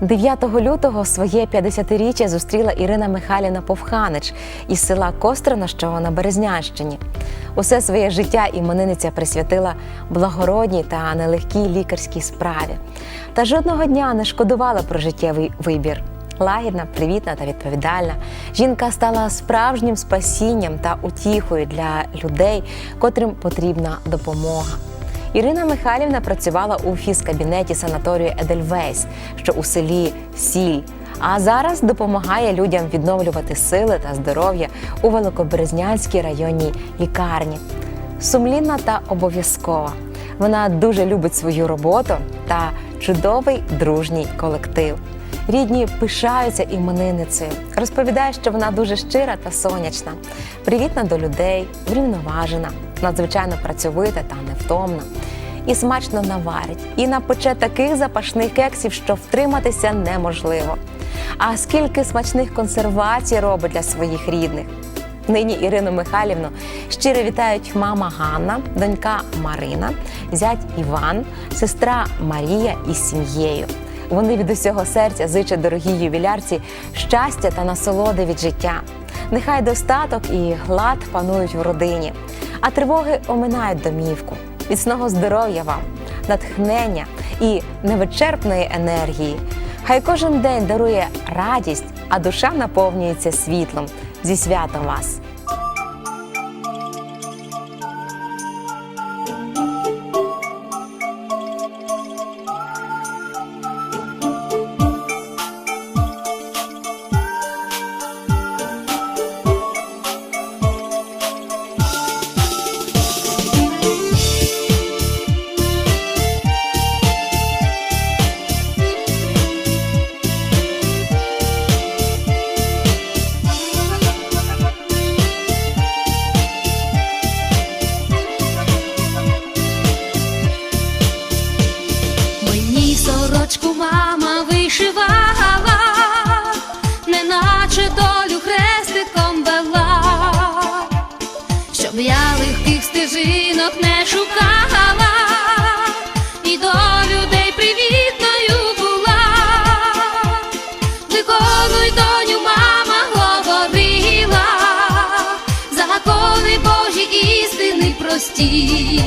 «9 лютого своє 50-річчя зустріла Ірина Михайлівна Повханич із села Кострина, що на Березнянщині. Усе своє життя іменинниця присвятила благородній та нелегкій лікарській справі. Та жодного дня не шкодувала про життєвий вибір. Лагідна, привітна та відповідальна. Жінка стала справжнім спасінням та утіхою для людей, котрим потрібна допомога. Ірина Михайлівна працювала у фізкабінеті санаторію Едельвейс, що у селі Сіль. А зараз допомагає людям відновлювати сили та здоров'я у Великоберезнянській районній лікарні. Сумлінна та обов'язкова. Вона дуже любить свою роботу та чудовий дружній колектив. Рідні пишаються іменинницею. Розповідає, що вона дуже щира та сонячна, привітна до людей, врівноважена, надзвичайно працьовита та невтомна. І смачно наварить, і напече таких запашних кексів, що втриматися неможливо. А скільки смачних консервацій робить для своїх рідних. Нині Ірину Михайлівну щиро вітають мама Ганна, донька Марина, зять Іван, сестра Марія із сім'єю. Вони від усього серця зичать дорогій ювілярці щастя та насолоди від життя. Нехай достаток і глад панують в родині, а тривоги оминають домівку. Міцного здоров'я вам, натхнення і невичерпної енергії. Хай кожен день дарує радість, а душа наповнюється світлом. Зі святом вас! Шукала, і до людей привітною була. Виконуй доню, мама говорила, закони Божі істини прості.